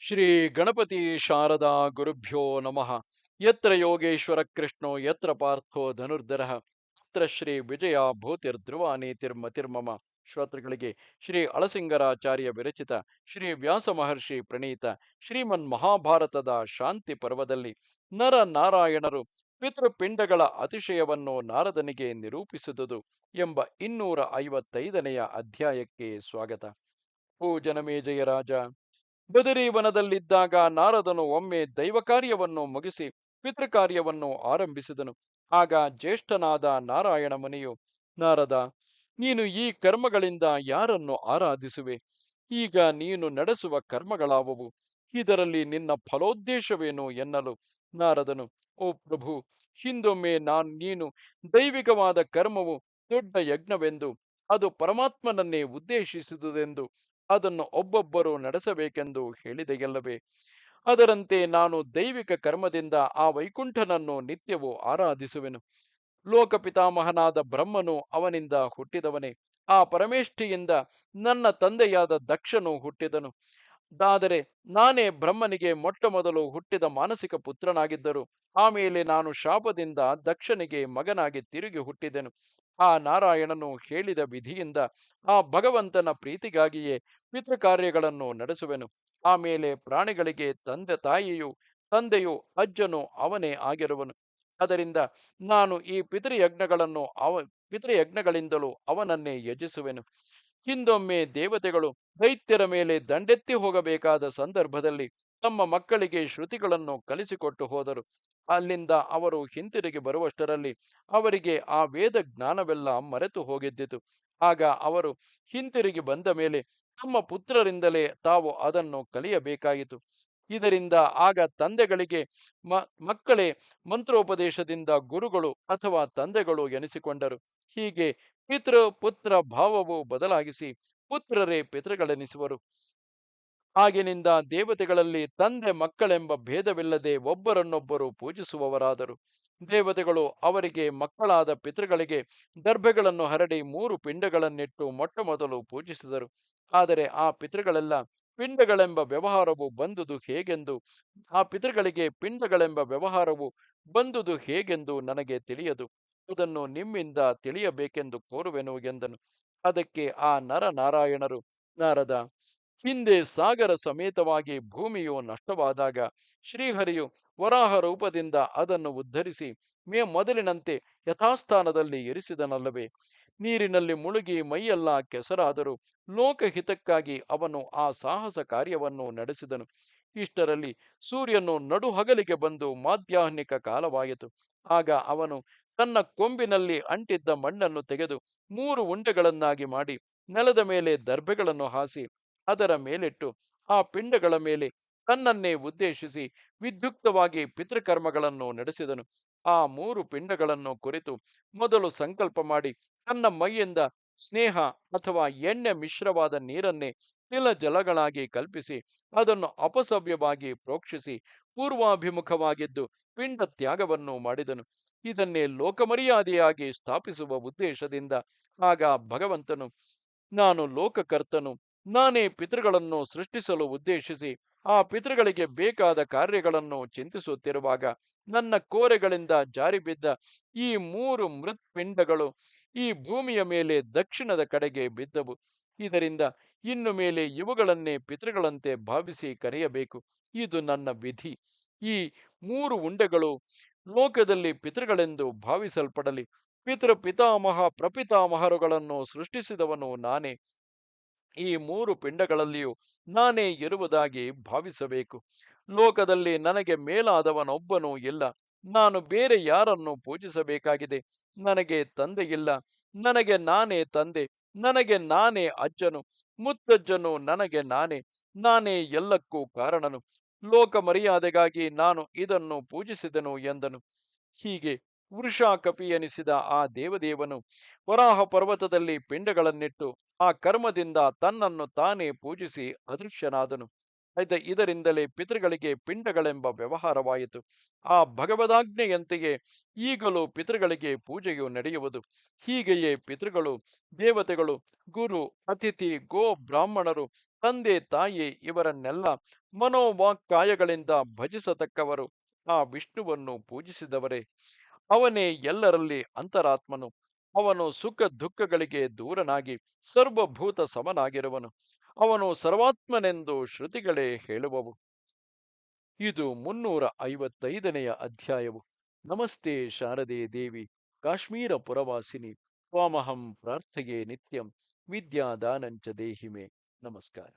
ಶ್ರೀ ಗಣಪತಿ ಶಾರದಾ ಗುರುಭ್ಯೋ ನಮಃ. ಯತ್ರ ಯೋಗೇಶ್ವರ ಕೃಷ್ಣೋ, ಯತ್ರ ಪಾರ್ಥೋ ಧನುರ್ಧರ. ಯತ್ರ ಶ್ರೀ ವಿಜಯ ಭೂತಿರ್ಧ್ರುವ ನೀತಿರ್ಮತಿರ್ಮಮ ಶ್ರೋತೃಗಳಿಗೆ ಶ್ರೀ ಅಳಸಿಂಗರಾಚಾರ್ಯ ವಿರಚಿತ ಶ್ರೀ ವ್ಯಾಸ ಮಹರ್ಷಿ ಪ್ರಣೀತ ಶ್ರೀಮನ್ ಮಹಾಭಾರತದ ಶಾಂತಿ ಪರ್ವದಲ್ಲಿ ನರ ನಾರಾಯಣರು ಪಿತೃಪಿಂಡಗಳ ಅತಿಶಯವನ್ನು ನಾರದನಿಗೆ ನಿರೂಪಿಸಿದುದು ಎಂಬ ಇನ್ನೂರ ಐವತ್ತೈದನೆಯ ಅಧ್ಯಾಯಕ್ಕೆ ಸ್ವಾಗತ. ಪೂಜನಮೇಜಯ ರಾಜ. ಬದರೀವನದಲ್ಲಿದ್ದಾಗ ನಾರದನು ಒಮ್ಮೆ ದೈವ ಕಾರ್ಯವನ್ನು ಮುಗಿಸಿ ಪಿತೃಕಾರ್ಯವನ್ನು ಆರಂಭಿಸಿದನು. ಆಗ ಜ್ಯೇಷ್ಠನಾದ ನಾರಾಯಣ ಮುನಿಯು ನಾರದ, ನೀನು ಈ ಕರ್ಮಗಳಿಂದ ಯಾರನ್ನು ಆರಾಧಿಸುವೆ? ಈಗ ನೀನು ನಡೆಸುವ ಕರ್ಮಗಳಾವುವು? ಇದರಲ್ಲಿ ನಿನ್ನ ಫಲೋದ್ದೇಶವೇನು ಎನ್ನಲು? ನಾರದನು, ಓ ಪ್ರಭು, ಹಿಂದೊಮ್ಮೆ ನಾನು, ನೀನು ದೈವಿಕವಾದ ಕರ್ಮವು ದೊಡ್ಡ ಯಜ್ಞವೆಂದು, ಅದು ಪರಮಾತ್ಮನನ್ನೇ ಉದ್ದೇಶಿಸಿದುದೆಂದು ಅದನ್ನು ಒಬ್ಬೊಬ್ಬರು ನಡೆಸಬೇಕೆಂದು ಹೇಳಿದೆಯಲ್ಲವೇ? ಅದರಂತೆ ನಾನು ದೈವಿಕ ಕರ್ಮದಿಂದ ಆ ವೈಕುಂಠನನ್ನು ನಿತ್ಯವೂ ಆರಾಧಿಸುವೆನು. ಲೋಕಪಿತಾಮಹನಾದ ಬ್ರಹ್ಮನು ಅವನಿಂದ ಹುಟ್ಟಿದವನೇ. ಆ ಪರಮೇಷ್ಠಿಯಿಂದ ನನ್ನ ತಂದೆಯಾದ ದಕ್ಷನು ಹುಟ್ಟಿದನು. ಆದರೆ ನಾನೇ ಬ್ರಹ್ಮನಿಗೆ ಮೊಟ್ಟ ಮೊದಲು ಹುಟ್ಟಿದ ಮಾನಸಿಕ ಪುತ್ರನಾಗಿದ್ದರು ಆಮೇಲೆ ನಾನು ಶಾಪದಿಂದ ದಕ್ಷನಿಗೆ ಮಗನಾಗಿ ತಿರುಗಿ ಹುಟ್ಟಿದೆನು. ಆ ನಾರಾಯಣನು ಹೇಳಿದ ವಿಧಿಯಿಂದ ಆ ಭಗವಂತನ ಪ್ರೀತಿಗಾಗಿಯೇ ಪಿತೃಕಾರ್ಯಗಳನ್ನು ನಡೆಸುವೆನು. ಆಮೇಲೆ ಪ್ರಾಣಿಗಳಿಗೆ ತಂದೆ ತಾಯಿಯು, ತಂದೆಯು ಅಜ್ಜನು ಅವನೇ ಆಗಿರುವನು. ಅದರಿಂದ ನಾನು ಈ ಪಿತೃಯಜ್ಞಗಳನ್ನು ಅವ, ಪಿತೃಯಜ್ಞಗಳಿಂದಲೂ ಅವನನ್ನೇ ಯಜಿಸುವೆನು. ಹಿಂದೊಮ್ಮೆ ದೇವತೆಗಳು ದೈತ್ಯರ ಮೇಲೆ ದಂಡೆತ್ತಿ ಹೋಗಬೇಕಾದ ಸಂದರ್ಭದಲ್ಲಿ ತಮ್ಮ ಮಕ್ಕಳಿಗೆ ಶ್ರುತಿಗಳನ್ನು ಕಲಿಸಿಕೊಟ್ಟು ಹೋದರು. ಅಲ್ಲಿಂದ ಅವರು ಹಿಂತಿರುಗಿ ಬರುವಷ್ಟರಲ್ಲಿ ಅವರಿಗೆ ಆ ವೇದ ಜ್ಞಾನವೆಲ್ಲ ಮರೆತು ಹೋಗಿದ್ದಿತು. ಆಗ ಅವರು ಹಿಂತಿರುಗಿ ಬಂದ ಮೇಲೆ ತಮ್ಮ ಪುತ್ರರಿಂದಲೇ ತಾವು ಅದನ್ನು ಕಲಿಯಬೇಕಾಯಿತು. ಇದರಿಂದ ಆಗ ತಂದೆಗಳಿಗೆ ಮ, ಮಕ್ಕಳೇ ಮಂತ್ರೋಪದೇಶದಿಂದ ಗುರುಗಳು ಅಥವಾ ತಂದೆಗಳು ಎನಿಸಿಕೊಂಡರು. ಹೀಗೆ ಪಿತೃ ಪುತ್ರ ಭಾವವು ಬದಲಾಗಿಸಿ ಪುತ್ರರೇ ಪಿತೃಗಳೆನಿಸುವರು. ಆಗಿನಿಂದ ದೇವತೆಗಳಲ್ಲಿ ತಂದೆ ಮಕ್ಕಳೆಂಬ ಭೇದವಿಲ್ಲದೆ ಒಬ್ಬರನ್ನೊಬ್ಬರು ಪೂಜಿಸುವವರಾದರು. ದೇವತೆಗಳು ಅವರಿಗೆ ಮಕ್ಕಳಾದ ಪಿತೃಗಳಿಗೆ ದರ್ಭೆಗಳನ್ನು ಹರಡಿ ಮೂರು ಪಿಂಡಗಳನ್ನಿಟ್ಟು ಮೊಟ್ಟ ಮೊದಲು ಪೂಜಿಸಿದರು. ಆದರೆ ಆ ಪಿತೃಗಳೆಲ್ಲ ಪಿಂಡಗಳೆಂಬ ವ್ಯವಹಾರವು ಬಂದುದು ಹೇಗೆಂದು, ಆ ಪಿತೃಗಳಿಗೆ ಪಿಂಡಗಳೆಂಬ ವ್ಯವಹಾರವು ಬಂದುದು ಹೇಗೆಂದು ನನಗೆ ತಿಳಿಯದು. ಅದನ್ನು ನಿಮ್ಮಿಂದ ತಿಳಿಯಬೇಕೆಂದು ಕೋರುವೆನು ಎಂದನು. ಅದಕ್ಕೆ ಆ ನರನಾರಾಯಣರು, ನಾರದ, ಹಿಂದೆ ಸಾಗರ ಸಮೇತವಾಗಿ ಭೂಮಿಯು ನಷ್ಟವಾದಾಗ ಶ್ರೀಹರಿಯು ವರಾಹ ರೂಪದಿಂದ ಅದನ್ನು ಉದ್ಧರಿಸಿ ಮೇ ಮೊದಲಿನಂತೆ ಯಥಾಸ್ಥಾನದಲ್ಲಿ ಇರಿಸಿದನಲ್ಲವೇ? ನೀರಿನಲ್ಲಿ ಮುಳುಗಿ ಮೈಯೆಲ್ಲ ಕೆಸರಾದರೂ ಲೋಕಹಿತಕ್ಕಾಗಿ ಅವನು ಆ ಸಾಹಸ ಕಾರ್ಯವನ್ನು ನಡೆಸಿದನು. ಇಷ್ಟರಲ್ಲಿ ಸೂರ್ಯನು ನಡುಹಗಲಿಗೆ ಬಂದು ಮಾಧ್ಯಾಹ್ನಿಕ ಕಾಲವಾಯಿತು. ಆಗ ಅವನು ತನ್ನ ಕೊಂಬಿನಲ್ಲಿ ಅಂಟಿದ್ದ ಮಣ್ಣನ್ನು ತೆಗೆದು ಮೂರು ಉಂಡೆಗಳನ್ನಾಗಿ ಮಾಡಿ ನೆಲದ ಮೇಲೆ ದರ್ಭೆಗಳನ್ನು ಹಾಸಿ ಅದರ ಮೇಲಿಟ್ಟು ಆ ಪಿಂಡಗಳ ಮೇಲೆ ತನ್ನನ್ನೇ ಉದ್ದೇಶಿಸಿ ವಿದ್ಯುಕ್ತವಾಗಿ ಪಿತೃಕರ್ಮಗಳನ್ನು ನಡೆಸಿದನು. ಆ ಮೂರು ಪಿಂಡಗಳನ್ನು ಕುರಿತು ಮೊದಲು ಸಂಕಲ್ಪ ಮಾಡಿ ತನ್ನ ಮೈಯಿಂದ ಸ್ನೇಹ ಅಥವಾ ಎಣ್ಣೆ ಮಿಶ್ರವಾದ ನೀರನ್ನೇ ತಿಲ ಜಲಗಳಾಗಿ ಕಲ್ಪಿಸಿ, ಅದನ್ನು ಅಪಸವ್ಯವಾಗಿ ಪ್ರೋಕ್ಷಿಸಿ, ಪೂರ್ವಾಭಿಮುಖವಾಗಿದ್ದು ಪಿಂಡ ತ್ಯಾಗವನ್ನು ಮಾಡಿದನು. ಇದನ್ನೇ ಲೋಕಮರ್ಯಾದೆಯಾಗಿ ಸ್ಥಾಪಿಸುವ ಉದ್ದೇಶದಿಂದ ಆಗ ಭಗವಂತನು, ನಾನು ಲೋಕಕರ್ತನು, ನಾನೇ ಪಿತೃಗಳನ್ನು ಸೃಷ್ಟಿಸಲು ಉದ್ದೇಶಿಸಿ, ಆ ಪಿತೃಗಳಿಗೆ ಬೇಕಾದ ಕಾರ್ಯಗಳನ್ನು ಚಿಂತಿಸುತ್ತಿರುವಾಗ ನನ್ನ ಕೋರೆಗಳಿಂದ ಜಾರಿಬಿದ್ದ ಈ ಮೂರು ಮೃತ್ಪಿಂಡಗಳು ಈ ಭೂಮಿಯ ಮೇಲೆ ದಕ್ಷಿಣದ ಕಡೆಗೆ ಬಿದ್ದವು. ಇದರಿಂದ ಇನ್ನು ಮೇಲೆ ಇವುಗಳನ್ನೇ ಪಿತೃಗಳಂತೆ ಭಾವಿಸಿ ಕರೆಯಬೇಕು. ಇದು ನನ್ನ ವಿಧಿ. ಈ ಮೂರು ಉಂಡೆಗಳು ಲೋಕದಲ್ಲಿ ಪಿತೃಗಳೆಂದು ಭಾವಿಸಲ್ಪಡಲಿ. ಪಿತೃ ಪಿತಾಮಹ ಪ್ರಪಿತಾಮಹರುಗಳನ್ನು ಸೃಷ್ಟಿಸಿದವನು ನಾನೇ. ಈ ಮೂರು ಪಿಂಡಗಳಲ್ಲಿಯೂ ನಾನೇ ಇರುವುದಾಗಿ ಭಾವಿಸಬೇಕು. ಲೋಕದಲ್ಲಿ ನನಗೆ ಮೇಲಾದವನೊಬ್ಬನೂ ಇಲ್ಲ. ನಾನು ಬೇರೆ ಯಾರನ್ನು ಪೂಜಿಸಬೇಕಾಗಿದೆ. ನನಗೆ ತಂದೆಯಿಲ್ಲ ನನಗೆ ನಾನೇ ತಂದೆ. ನನಗೆ ನಾನೇ ಅಜ್ಜನು. ಮುತ್ತಜ್ಜನು ನನಗೆ ನಾನೇ. ನಾನೇ ಎಲ್ಲಕ್ಕೂ ಕಾರಣನು. ಲೋಕ ಮರ್ಯಾದೆಗಾಗಿ ನಾನು ಇದನ್ನು ಪೂಜಿಸಿದನು ಎಂದನು. ಹೀಗೆ ವೃಷಾಕಪಿ ಎನಿಸಿದ ಆ ದೇವದೇವನು ವರಾಹ ಪರ್ವತದಲ್ಲಿ ಪಿಂಡಗಳನ್ನಿಟ್ಟು ಆ ಕರ್ಮದಿಂದ ತನ್ನನ್ನು ತಾನೇ ಪೂಜಿಸಿ ಅದೃಶ್ಯನಾದನು. ಆಯ್ತ ಇದರಿಂದಲೇ ಪಿತೃಗಳಿಗೆ ಪಿಂಡಗಳೆಂಬ ವ್ಯವಹಾರವಾಯಿತು. ಆ ಭಗವದಾಜ್ಞೆಯಂತೆಯೇ ಈಗಲೂ ಪಿತೃಗಳಿಗೆ ಪೂಜೆಯು ನಡೆಯುವುದು. ಹೀಗೆಯೇ ಪಿತೃಗಳು, ದೇವತೆಗಳು, ಗುರು, ಅತಿಥಿ, ಗೋ ಬ್ರಾಹ್ಮಣರು, ತಂದೆ, ತಾಯಿ ಇವರನ್ನೆಲ್ಲ ಮನೋವಾಕ್ಕಾಯಗಳಿಂದ ಭಜಿಸತಕ್ಕವರು. ಆ ವಿಷ್ಣುವನ್ನು ಪೂಜಿಸಿದವರೇ. ಅವನೇ ಎಲ್ಲರಲ್ಲಿ ಅಂತರಾತ್ಮನು. ಅವನು ಸುಖ ದುಃಖಗಳಿಗೆ ದೂರನಾಗಿ ಸರ್ವಭೂತ ಸಮನಾಗಿರುವನು ಅವನು ಸರ್ವಾತ್ಮನೆಂದು ಶ್ರುತಿಗಳೇ ಹೇಳುವವು. ಇದು ಮುನ್ನೂರ ಐವತ್ತೈದನೆಯ ಅಧ್ಯಾಯವು. ನಮಸ್ತೆ ಶಾರದೆ ದೇವಿ, ಕಾಶ್ಮೀರ ಪುರವಾಸಿನಿ ಸ್ವಾಮಹಂ ಪ್ರಾರ್ಥೆಯೇ ನಿತ್ಯಂ, ವಿದ್ಯಾದಾನಂಚ ದೇಹಿಮೆ. ನಮಸ್ಕಾರ.